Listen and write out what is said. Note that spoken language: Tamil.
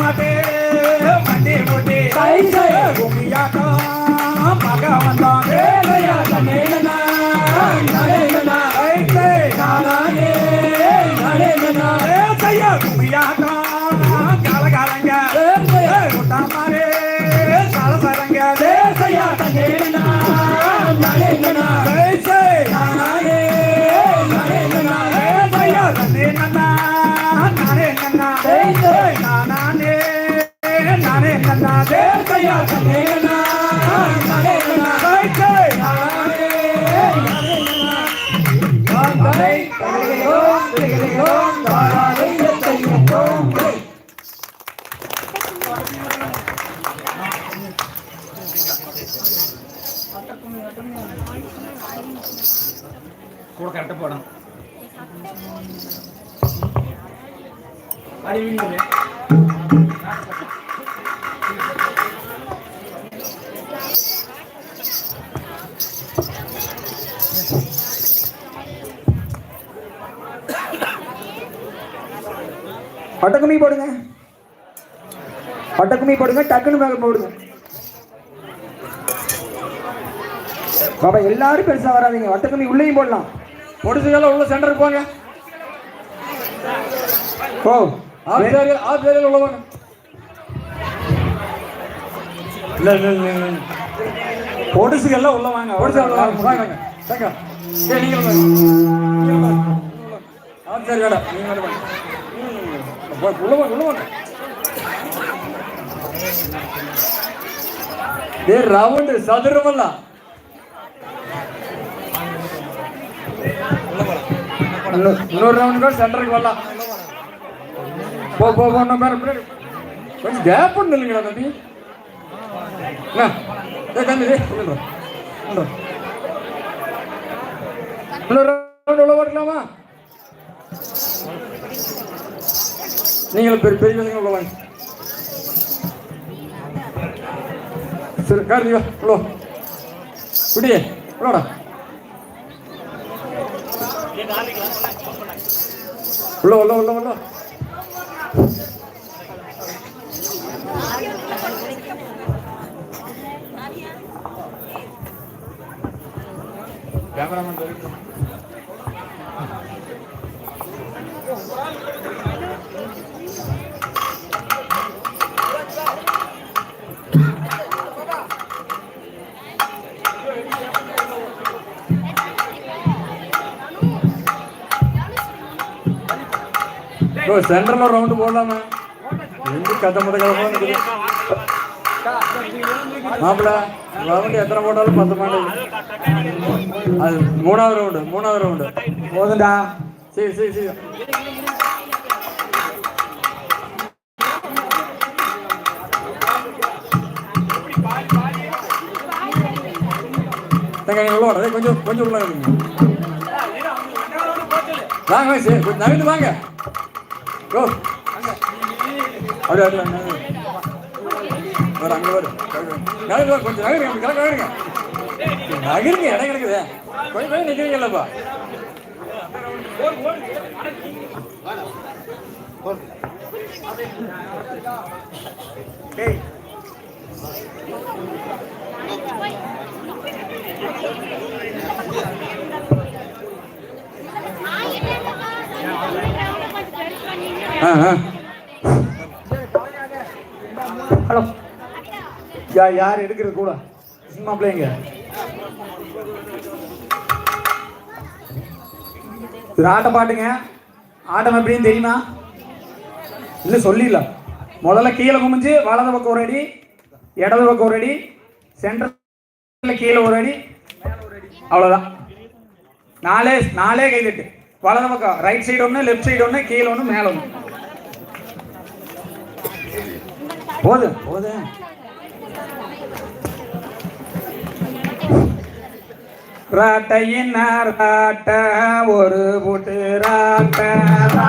குட்டாமாட்டே மண்டி முட்டி கை கை கும்மியாட்டம் மக வந்தான் வேலையா கண்ணேனா நரேனா ஐசே நானே நரேனா ஏசையா கும்மியாட்டம் காலகாலங்க. வேலையா குட்டாமாரே சலசலங்க. வேலையா கண்ணேனா நரேனா ஐசே நானே நரேனா நன்னா நானே நன்னா ஐசே நானே தாராளை தையோ கூட கரெக்டாக போடும் அறிவிங்க பட்டக்குமி போடுங்க. பட்டக்குமி போடுங்க டக்குனு மேல போடுங்க. பாபா எல்லாரும் பெருசா வராதீங்க. வட்டக்குமி உள்ளேயும் போடலாம். பொடிசுகளை உள்ள சென்டருக்கு போங்க. ஓ ஆசிரியர்கள் ஆசிரியர்கள் உள்ளவங்க இல்ல இல்ல இல்ல பொடுசுகள்லாம் உள்ள வாங்க. பொடிசுகள் வாங்க. வாங்க வாங்க. ஏய் நீங்க வாங்க. நீங்க வாங்க. ஆசிரியர் வேடா நீங்க வேடா வாங்க ம், போ, சதுரமல்ல. இன்னொரு- ரவுண்ட் கூட சென்டருக்கு வரலாம். போ போ போ இன்னும் பேர் கொஞ்சம் கேப் இல்லைங்களா தம்பி? ஏ தம்பி இன்னொரு ரவுண்ட் உள்ள வரலாமா நீங்களும் பெரிய பெரியவங்க உள்ள வாங்க சரி கார்த்தி வா உள்ள வா. உள்ள உள்ள உள்ள உள்ள கேமராமேன் ஓ சென்டர்ல ரவுண்டு போடலாமா. எங்க கதை முத கதை மாப்பிள ரவுண்டு எத்தனை போட்டாலும் பத்து மாட்டேங்குது அது மூணாவது ரவுண்டு மூணாவது ரவுண்டு போதும்டா. சரி சரி சரி. கொஞ்சம் கொஞ்சம் உள்ள வாங்க கொஞ்சம் வாங்க. ப்ரோ அப்படியே அப்படியே நகரு. வர அங்கே வரு நகருங்க கொஞ்சம் நகருங்க அப்படி கலக்க நகருங்க நகருங்க இடம் கிடக்குது. கொஞ்சம் கொஞ்சம் நிக்கிறீங்கல்லப்பா Hey ஹலோ. யா யார் எடுக்கிறது கூட? சினிமா பிள்ளைங்க. இது ஆட்ட பாட்டுங்க. ஆட்டம் எப்படின்னு தெரியுமா? இல்லை சொல்லிடலாம் முதல்ல கீழே குமிஞ்சு வலது பக்கம் ஒரு அடி இடது பக்கம் ஒரு அடி சென்டரில் கீழே ஒரு அடி அவ்வளோதான் நாலே நாலே கைதட்டு வலது பக்கம் ரைட் சைடு ஒன்று லெஃப்ட் சைடு ஒன்று கீழே ஒன்று மேலே ஒன்று போதும் போதும் ராட்டையின் ராட்ட ஒரு புட்டு ராட்ட.